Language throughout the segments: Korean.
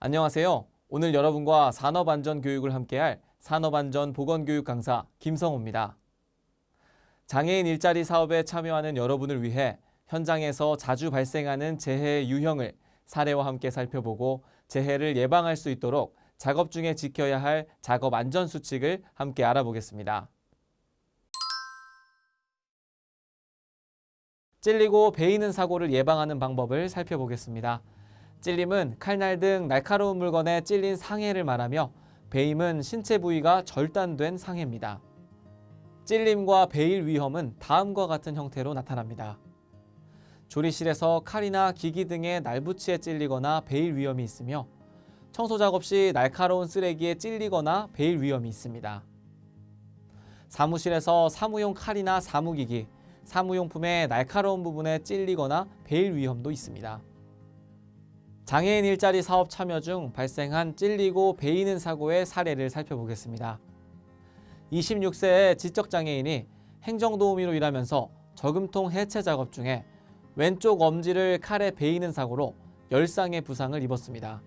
안녕하세요. 오늘 여러분과 산업안전 교육을 함께할 산업안전 보건교육 강사 김성호입니다. 장애인 일자리 사업에 참여하는 여러분을 위해 현장에서 자주 발생하는 재해의 유형을 사례와 함께 살펴보고 재해를 예방할 수 있도록 작업 중에 지켜야 할 작업 안전 수칙을 함께 알아보겠습니다. 찔리고 베이는 사고를 예방하는 방법을 살펴보겠습니다. 찔림은 칼날 등 날카로운 물건에 찔린 상해를 말하며 베임은 신체 부위가 절단된 상해입니다. 찔림과 베일 위험은 다음과 같은 형태로 나타납니다. 조리실에서 칼이나 기기 등의 날부치에 찔리거나 베일 위험이 있으며 청소 작업 시 날카로운 쓰레기에 찔리거나 베일 위험이 있습니다. 사무실에서 사무용 칼이나 사무기기, 사무용품의 날카로운 부분에 찔리거나 베일 위험도 있습니다. 장애인 일자리 사업 참여 중 발생한 찔리고 베이는 사고의 사례를 살펴보겠습니다. 26세의 지적장애인이 행정도우미로 일하면서 저금통 해체 작업 중에 왼쪽 엄지를 칼에 베이는 사고로 열상의 부상을 입었습니다.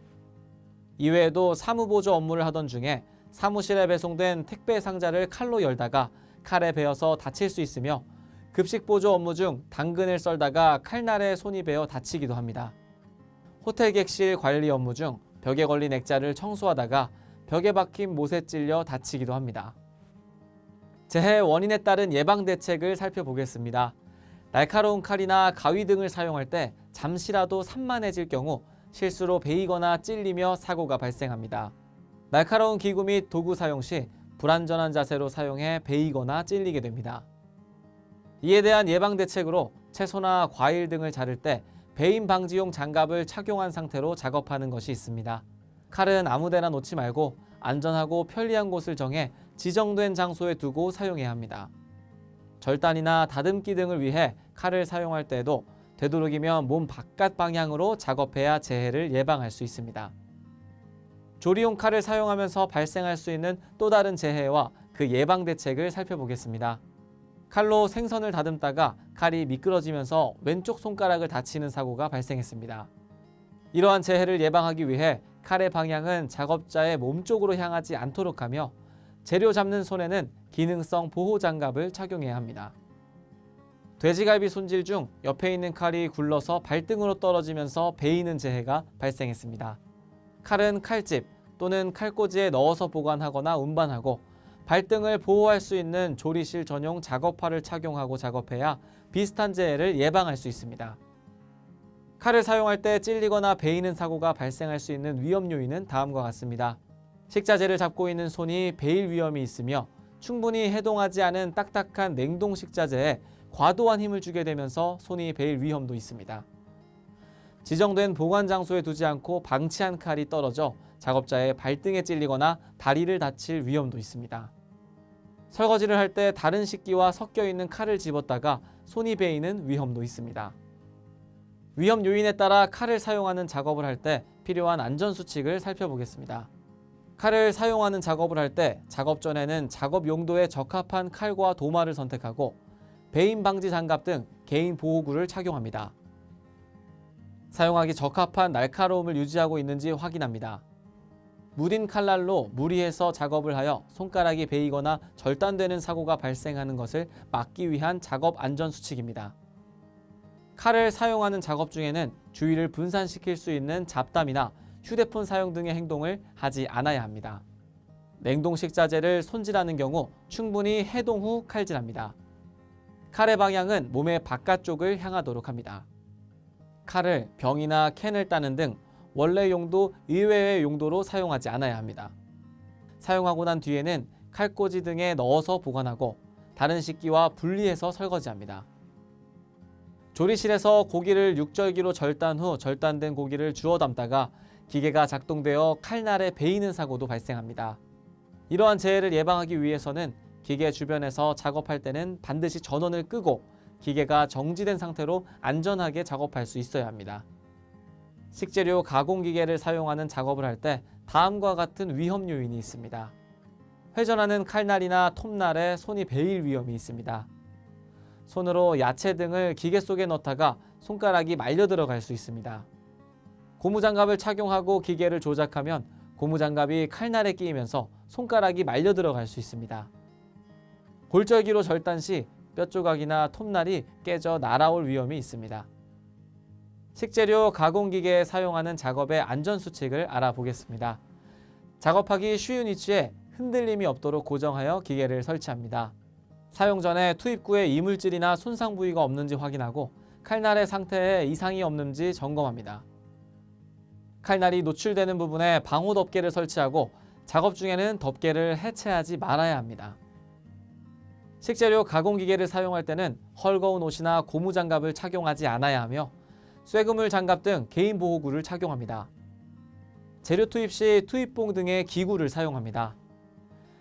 이외에도 사무보조 업무를 하던 중에 사무실에 배송된 택배 상자를 칼로 열다가 칼에 베어서 다칠 수 있으며 급식 보조 업무 중 당근을 썰다가 칼날에 손이 베어 다치기도 합니다. 호텔 객실 관리 업무 중 벽에 걸린 액자를 청소하다가 벽에 박힌 못에 찔려 다치기도 합니다. 재해 원인에 따른 예방 대책을 살펴보겠습니다. 날카로운 칼이나 가위 등을 사용할 때 잠시라도 산만해질 경우 실수로 베이거나 찔리며 사고가 발생합니다. 날카로운 기구 및 도구 사용 시 불안전한 자세로 사용해 베이거나 찔리게 됩니다. 이에 대한 예방 대책으로 채소나 과일 등을 자를 때 배임 방지용 장갑을 착용한 상태로 작업하는 것이 있습니다. 칼은 아무데나 놓지 말고 안전하고 편리한 곳을 정해 지정된 장소에 두고 사용해야 합니다. 절단이나 다듬기 등을 위해 칼을 사용할 때에도 되도록이면 몸 바깥 방향으로 작업해야 재해를 예방할 수 있습니다. 조리용 칼을 사용하면서 발생할 수 있는 또 다른 재해와 그 예방 대책을 살펴보겠습니다. 칼로 생선을 다듬다가 칼이 미끄러지면서 왼쪽 손가락을 다치는 사고가 발생했습니다. 이러한 재해를 예방하기 위해 칼의 방향은 작업자의 몸 쪽으로 향하지 않도록 하며 재료 잡는 손에는 기능성 보호 장갑을 착용해야 합니다. 돼지갈비 손질 중 옆에 있는 칼이 굴러서 발등으로 떨어지면서 베이는 재해가 발생했습니다. 칼은 칼집 또는 칼꽂이에 넣어서 보관하거나 운반하고 발등을 보호할 수 있는 조리실 전용 작업화를 착용하고 작업해야 비슷한 재해를 예방할 수 있습니다. 칼을 사용할 때 찔리거나 베이는 사고가 발생할 수 있는 위험 요인은 다음과 같습니다. 식자재를 잡고 있는 손이 베일 위험이 있으며 충분히 해동하지 않은 딱딱한 냉동 식자재에 과도한 힘을 주게 되면서 손이 베일 위험도 있습니다. 지정된 보관 장소에 두지 않고 방치한 칼이 떨어져 작업자의 발등에 찔리거나 다리를 다칠 위험도 있습니다. 설거지를 할 때 다른 식기와 섞여 있는 칼을 집었다가 손이 베이는 위험도 있습니다. 위험 요인에 따라 칼을 사용하는 작업을 할 때 필요한 안전 수칙을 살펴보겠습니다. 칼을 사용하는 작업을 할 때 작업 전에는 작업 용도에 적합한 칼과 도마를 선택하고 배임 방지 장갑 등 개인 보호구를 착용합니다. 사용하기 적합한 날카로움을 유지하고 있는지 확인합니다. 무딘 칼날로 무리해서 작업을 하여 손가락이 베이거나 절단되는 사고가 발생하는 것을 막기 위한 작업 안전 수칙입니다. 칼을 사용하는 작업 중에는 주의를 분산시킬 수 있는 잡담이나 휴대폰 사용 등의 행동을 하지 않아야 합니다. 냉동 식 자재를 손질하는 경우 충분히 해동 후 칼질합니다. 칼의 방향은 몸의 바깥쪽을 향하도록 합니다. 칼을 병이나 캔을 따는 등 원래 용도 이외의 용도로 사용하지 않아야 합니다. 사용하고 난 뒤에는 칼꽂이 등에 넣어서 보관하고 다른 식기와 분리해서 설거지합니다. 조리실에서 고기를 육절기로 절단 후 절단된 고기를 주워 담다가 기계가 작동되어 칼날에 베이는 사고도 발생합니다. 이러한 재해를 예방하기 위해서는 기계 주변에서 작업할 때는 반드시 전원을 끄고 기계가 정지된 상태로 안전하게 작업할 수 있어야 합니다. 식재료 가공 기계를 사용하는 작업을 할 때 다음과 같은 위험 요인이 있습니다. 회전하는 칼날이나 톱날에 손이 베일 위험이 있습니다. 손으로 야채 등을 기계 속에 넣다가 손가락이 말려 들어갈 수 있습니다. 고무장갑을 착용하고 기계를 조작하면 고무장갑이 칼날에 끼이면서 손가락이 말려 들어갈 수 있습니다. 골절기로 절단 시 뼈조각이나 톱날이 깨져 날아올 위험이 있습니다. 식재료 가공기계에 사용하는 작업의 안전수칙을 알아보겠습니다. 작업하기 쉬운 위치에 흔들림이 없도록 고정하여 기계를 설치합니다. 사용 전에 투입구에 이물질이나 손상 부위가 없는지 확인하고 칼날의 상태에 이상이 없는지 점검합니다. 칼날이 노출되는 부분에 방호 덮개를 설치하고 작업 중에는 덮개를 해체하지 말아야 합니다. 식재료 가공기계를 사용할 때는 헐거운 옷이나 고무장갑을 착용하지 않아야 하며 쇠그물 장갑 등 개인 보호구를 착용합니다. 재료 투입 시 투입봉 등의 기구를 사용합니다.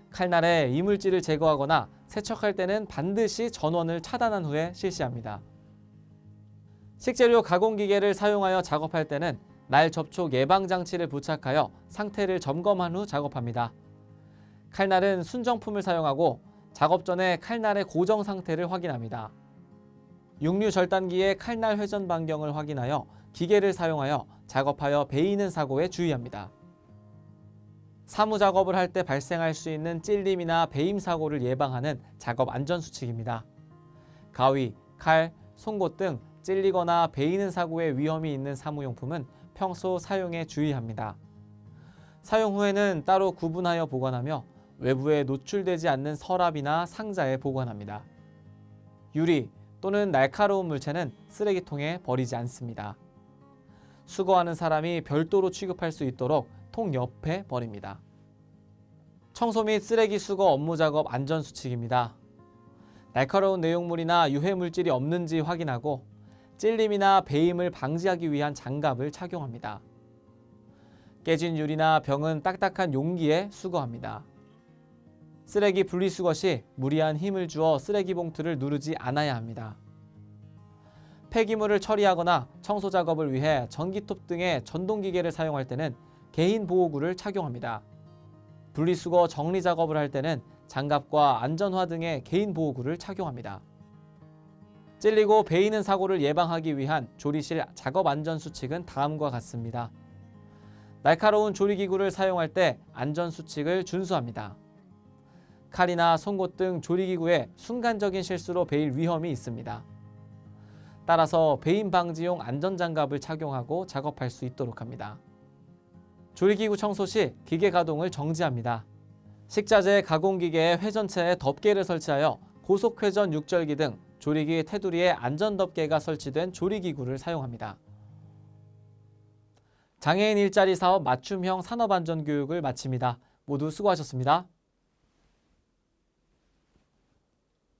칼날에 이물질을 제거하거나 세척할 때는 반드시 전원을 차단한 후에 실시합니다. 식재료 가공기계를 사용하여 작업할 때는 날 접촉 예방 장치를 부착하여 상태를 점검한 후 작업합니다. 칼날은 순정품을 사용하고 작업 전에 칼날의 고정 상태를 확인합니다. 육류 절단기의 칼날 회전 반경을 확인하여 기계를 사용하여 작업하여 베이는 사고에 주의합니다. 사무 작업을 할 때 발생할 수 있는 찔림이나 베임 사고를 예방하는 작업 안전 수칙입니다. 가위, 칼, 송곳 등 찔리거나 베이는 사고의 위험이 있는 사무용품은 평소 사용에 주의합니다. 사용 후에는 따로 구분하여 보관하며 외부에 노출되지 않는 서랍이나 상자에 보관합니다. 유리 또는 날카로운 물체는 쓰레기통에 버리지 않습니다. 수거하는 사람이 별도로 취급할 수 있도록 통 옆에 버립니다. 청소 및 쓰레기 수거 업무 작업 안전 수칙입니다. 날카로운 내용물이나 유해 물질이 없는지 확인하고 찔림이나 베임을 방지하기 위한 장갑을 착용합니다. 깨진 유리나 병은 딱딱한 용기에 수거합니다. 쓰레기 분리수거 시 무리한 힘을 주어 쓰레기 봉투를 누르지 않아야 합니다. 폐기물을 처리하거나 청소 작업을 위해 전기톱 등의 전동기계를 사용할 때는 개인 보호구를 착용합니다. 분리수거 정리 작업을 할 때는 장갑과 안전화 등의 개인 보호구를 착용합니다. 찔리고 베이는 사고를 예방하기 위한 조리실 작업 안전 수칙은 다음과 같습니다. 날카로운 조리기구를 사용할 때 안전 수칙을 준수합니다. 칼이나 송곳 등 조리기구에 순간적인 실수로 베일 위험이 있습니다. 따라서 베임 방지용 안전장갑을 착용하고 작업할 수 있도록 합니다. 조리기구 청소 시 기계 가동을 정지합니다. 식자재 가공기계의 회전체에 덮개를 설치하여 고속회전 육절기 등 조리기 테두리에 안전덮개가 설치된 조리기구를 사용합니다. 장애인 일자리 사업 맞춤형 산업안전교육을 마칩니다. 모두 수고하셨습니다.